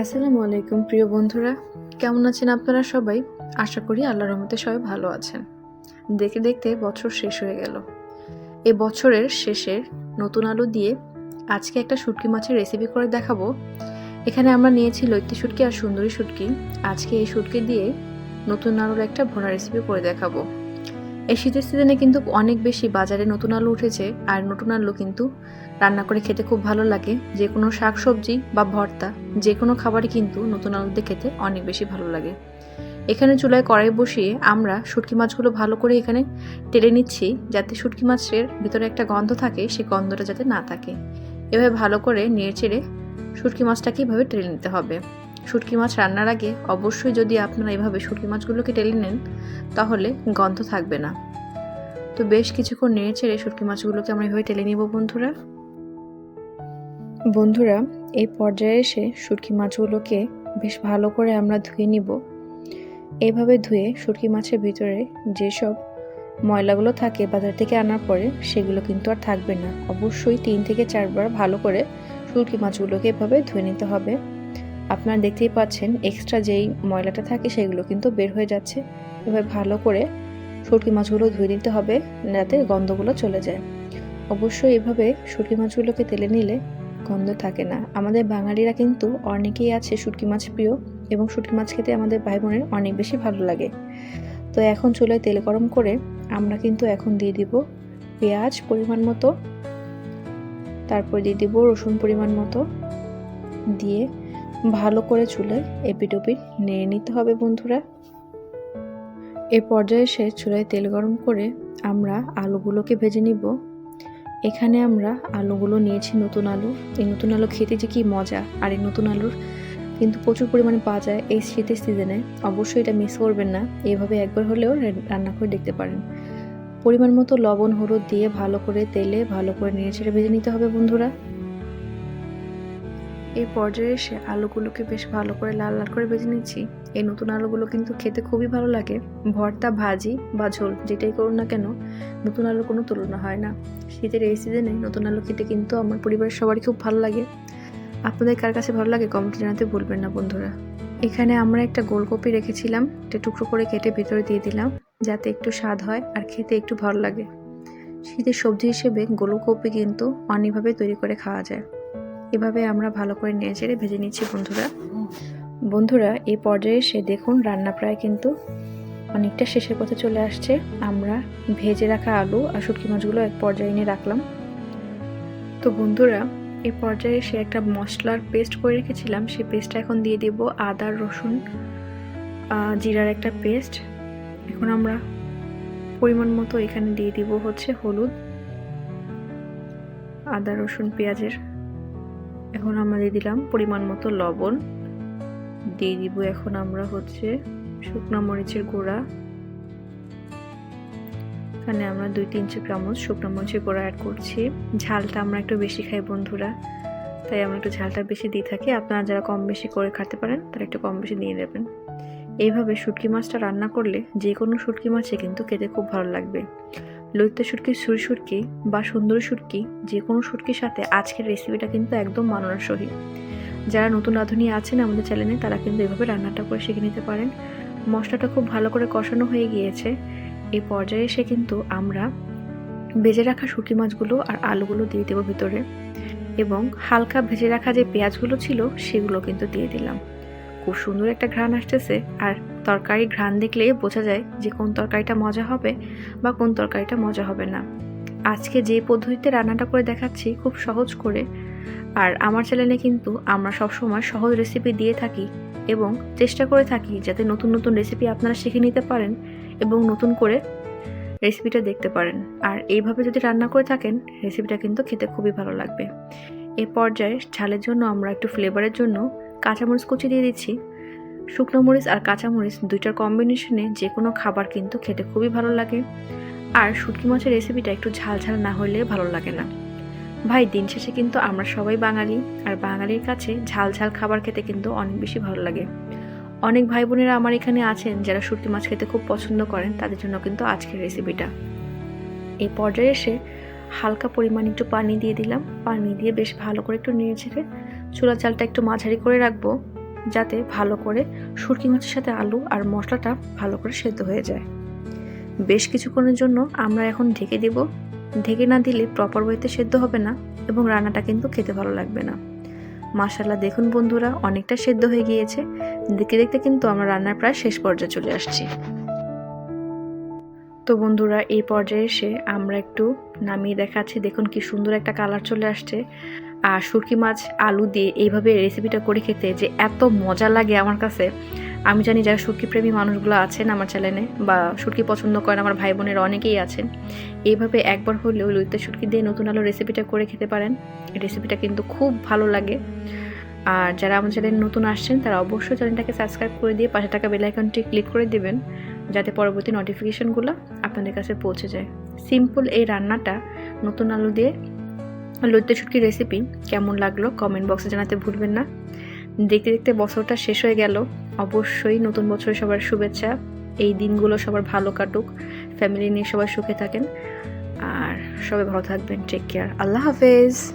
আসসালামু আলাইকুম, প্রিয় বন্ধুরা। কেমন আছেন আপনারা সবাই? আশা করি আল্লাহর রহমতে সবাই ভালো আছেন। দেখতে দেখতে বছর শেষ হয়ে গেল। এ বছরের শেষের নতুন আলু দিয়ে আজকে একটা শুটকি মাছের রেসিপি করে দেখাবো। এখানে আমরা নিয়েছি লৈত্তি শুটকি আর সুন্দরী শুটকি। আজকে এই শুটকি দিয়ে নতুন আলুর একটা ভোনা রেসিপি করে দেখাবো। এই শীতের সিজনে কিন্তু অনেক বেশি বাজারে নতুন আলু উঠেছে আর নতুন আলু কিন্তু রান্না করে খেতে খুব ভালো লাগে। যে কোনো শাক সবজি বা ভর্তা যে কোনো খাবারই কিন্তু নতুন আলু দিয়ে খেতে অনেক বেশি ভালো লাগে। এখানে চুলায় কড়াই বসিয়ে আমরা শুটকি মাছগুলো ভালো করে এখানে টেলে নিচ্ছি যাতে শুটকি মাছের ভিতরে একটা গন্ধ থাকে সেই গন্ধটা যাতে না থাকে। এভাবে ভালো করে নেড়ে চেড়ে শুটকি মাছটাকে এভাবে টেলে নিতে হবে। শুটকি মাছ রান্নার আগে অবশ্যই যদি আপনারা এভাবে শুটকি মাছগুলোকে টেলে নেন, তাহলে গন্ধ থাকবে না। তো বেশ কিছুক্ষণ নেড়ে চেড়ে শুটকি মাছগুলোকে আমরা এভাবে টেলে নিব, বন্ধুরা। বন্ধুরা, এই পর্যায়ে এসে শুটকি মাছগুলোকে বেশ ভালো করে আমরা ধুয়ে নিব। এভাবে ধুয়ে শুটকি মাছের ভিতরে যেসব ময়লাগুলো থাকে বাজার থেকে আনার পরে, সেগুলো কিন্তু আর থাকবে না। অবশ্যই তিন থেকে চারবার ভালো করে শুটকি মাছগুলোকে এভাবে ধুয়ে নিতে হবে। আপনারা দেখতেই পাচ্ছেন এক্সট্রা যেই ময়লাটা থাকে সেগুলো কিন্তু বের হয়ে যাচ্ছে। এভাবে ভালো করে শুটকি মাছগুলো ধুয়ে নিতে হবে, যাতে গন্ধগুলো চলে যায়। অবশ্যই এভাবে শুটকি মাছগুলোকে তেলে নিলে গন্ধ থাকে না। আমাদের বাঙালিরা কিন্তু অনেকেই আছে শুটকি মাছ প্রিয় এবং শুটকি মাছ খেতে আমাদের ভাই বোনের অনেক বেশি ভালো লাগে। তো এখন চুলায় তেল গরম করে আমরা কিন্তু এখন দিয়ে দিব পেঁয়াজ পরিমাণ মতো, তারপর দিয়ে দিব রসুন পরিমাণ মতো, দিয়ে ভালো করে চুলায় এপিটোপিট নেড়ে নিতে হবে বন্ধুরা। এ পর্যায়ে এসে চুলায় তেল গরম করে আমরা আলুগুলোকে ভেজে নিব। এখানে আমরা আলুগুলো নিয়েছি নতুন আলু। এই নতুন আলু খেতে যে কি মজা। আর এই নতুন আলুর কিন্তু প্রচুর পরিমাণে পাওয়া যায় এই শীতের সিজনে। অবশ্যই এটা মিস করবেন না। এইভাবে একবার হলেও রান্না করে দেখতে পারেন। পরিমাণ মতো লবণ, হলুদ দিয়ে ভালো করে তেলে ভালো করে নেড়ে ছেড়ে ভেজে নিতে হবে বন্ধুরা। এই পর্যায়ে এসে আলুগুলোকে বেশ ভালো করে লাল লাল করে ভেজে নিচ্ছি। এই নতুন আলুগুলো কিন্তু খেতে খুবই ভালো লাগে। ভর্তা, ভাজি বা ঝোল যেটাই করুন না কেন, নতুন আলুর কোনো তুলনা হয় না। শীতের এই সিজনে নতুন আলু খেতে কিন্তু আমার পরিবারের সবারই খুব ভালো লাগে। আপনাদের কার কাছে ভালো লাগে কমেন্ট জানাতে ভুলবেন না বন্ধুরা। এখানে আমরা একটা গোলকপি রেখেছিলাম একটা টুকরো করে কেটে ভিতরে দিয়ে দিলাম, যাতে একটু স্বাদ হয় আর খেতে একটু ভালো লাগে। শীতের সবজি হিসেবে গোলকপি কিন্তু অনেকভাবে তৈরি করে খাওয়া যায়। এভাবে আমরা ভালো করে নেড়ে চেড়ে ভেজে নিচ্ছি বন্ধুরা। বন্ধুরা, এই পর্যায়ে এসে দেখুন রান্না প্রায় কিন্তু অনেকটা শেষের পথে চলে আসছে। আমরা ভেজে রাখা আলু আর শুটকি মাছগুলো এক পর্যায়ে এনে রাখলাম। তো বন্ধুরা এই পর্যায়ে সে একটা মশলার পেস্ট করে রেখেছিলাম। সেই পেস্টটা এখন দিয়ে দেব আদা, রসুন জিরার একটা পেস্ট। এখন আমরা পরিমাণ মতো এখানে দিয়ে দিব হচ্ছে হলুদ, আদা, রসুন, পেঁয়াজের এখন আমরা দিয়ে দিলাম পরিমাণ মতো লবণ। দিয়ে দিব এখন আমরা হচ্ছে শুকনো মরিচের গুঁড়া। এখানে আমরা দুই তিন চামচ শুকনো মরিচের গুঁড়া অ্যাড করছি। ঝালটা আমরা একটু বেশি খাই বন্ধুরা, তাই আমরা একটু ঝালটা বেশি দিয়ে থাকি। আপনারা যারা কম বেশি করে খেতে পারেন, তারা একটু কম বেশি দিয়ে নেবেন। এইভাবে শুটকি মাছটা রান্না করলে যে কোনো শুটকি মাছে কিন্তু খেতে খুব ভালো লাগবে। লইতে শুটকি সুরি শুটকি বা সুন্দরী শুটকি যে কোনো শুটকির সাথে আজকের রেসিপিটা কিন্তু একদম মানানোর সহি যারা নতুন রাঁধুনি আছেন আমাদের চ্যানেলে তারা কিন্তু এভাবে রান্নাটা করে শিখে নিতে পারেন। মশলাটা খুব ভালো করে কষানো হয়ে গিয়েছে। এই পর্যায়ে এসে কিন্তু আমরা ভেজে রাখা শুটকি মাছগুলো আর আলুগুলো দিয়ে দেবো ভিতরে এবং হালকা ভেজে রাখা যে পেঁয়াজগুলো ছিল, সেগুলো কিন্তু দিয়ে দিলাম। খুব সুন্দর একটা ঘ্রাণ আসতেছে। আর তরকারি ঘ্রাণ দেখলে বোঝা যায় যে কোন তরকারিটা মজা হবে বা কোন তরকারিটা মজা হবে না। আজকে যে পদ্ধতিতে রান্নাটা করে দেখাচ্ছি খুব সহজ করে। আর আমার চ্যানেলে কিন্তু আমরা সবসময় সহজ রেসিপি দিয়ে থাকি এবং চেষ্টা করে থাকি যাতে নতুন নতুন রেসিপি আপনারা শিখে নিতে পারেন এবং নতুন করে রেসিপিটা দেখতে পারেন। আর এইভাবে যদি রান্না করে থাকেন রেসিপিটা কিন্তু খেতে খুবই ভালো লাগবে। এ পর্যায়ে ঝালের জন্য আমরা একটু ফ্লেভারের জন্য কাঁচামরিচ কুচি দিয়ে দিচ্ছি। শুকনো মরিচ আর কাঁচামরিচ দুইটার কম্বিনেশনে যে কোনো খাবার কিন্তু খেতে খুবই ভালো লাগে। আর শুটকি মাছের রেসিপিটা একটু ঝাল ঝাল না হলে ভালো লাগে না। ভাই, দিন শেষে কিন্তু আমরা সবাই বাঙালি, আর বাঙালির কাছে ঝাল ঝাল খাবার খেতে কিন্তু অনেক বেশি ভালো লাগে। অনেক ভাই বোনেরা আমার এখানে আছেন যারা শুটকি মাছ খেতে খুব পছন্দ করেন, তাদের জন্য কিন্তু আজকের রেসিপিটা এই পর্যায়ে এসে হালকা পরিমাণ একটু পানি দিয়ে দিলাম। পানি দিয়ে বেশ ভালো করে একটু নেড়ে ছেড়ে চুলা চালটা একটু মাঝারি করে রাখব। যাতে ভালো করে শুটকি মাছের সাথে আলু আর মশলাটা ভালো করে সেদ্ধ হয়ে যায়। বেশ কিছুক্ষণের জন্য আমরা এখন ঢেকে দেব। ঢেকে না দিলে প্রপার ওয়েতে সেদ্ধ হবে না এবং রান্নাটা কিন্তু খেতে ভালো লাগবে না। মাশাল্লাহ দেখুন বন্ধুরা, অনেকটা সেদ্ধ হয়ে গিয়েছে। দেখতে দেখতে কিন্তু আমরা রান্নার প্রায় শেষ পর্যায়ে চলে আসছি। তো বন্ধুরা, এই পর্যায়ে এসে আমরা একটু নামিয়ে দেখাচ্ছি। দেখুন কি সুন্দর একটা কালার চলে আসছে। আর শুটকি মাছ, আলু দিয়ে এইভাবে রেসিপিটা করে খেতে যে এত মজা লাগে আমার কাছে। আমি জানি যারা প্রেমী মানুষগুলো আছেন আমার চ্যানেলে বা শুটকি পছন্দ করেন, আমার ভাই বোনের অনেকেই আছেন, এইভাবে একবার হলেও লইতে শুটকি দিয়ে নতুন আলু রেসিপিটা করে খেতে পারেন। রেসিপিটা কিন্তু খুব ভালো লাগে। আর যারা আমার চ্যানেল নতুন আসছেন, তারা অবশ্যই চ্যানেলটাকে সাবস্ক্রাইব করে দিয়ে পাশে থাকা বেল আইকনটি ক্লিক করে দেবেন, যাতে পরবর্তী নোটিফিকেশনগুলো আপনাদের কাছে পৌঁছে যায়। সিম্পল এই রান্নাটা নতুন আলু দিয়ে লইতে শুটকি রেসিপি কেমন লাগল কমেন্ট বক্সে জানাতে ভুলবেন না। দেখতে দেখতে বছরটা শেষ হয়ে গেল। অবশ্যই নতুন বছরের সবার শুভেচ্ছা। এই দিনগুলো সবার ভালো কাটুক। ফ্যামিলি নিয়ে সবাই সুখে থাকেন। আর সবাই ভালো থাকবেন। টেক কেয়ার আল্লাহ হাফেজ।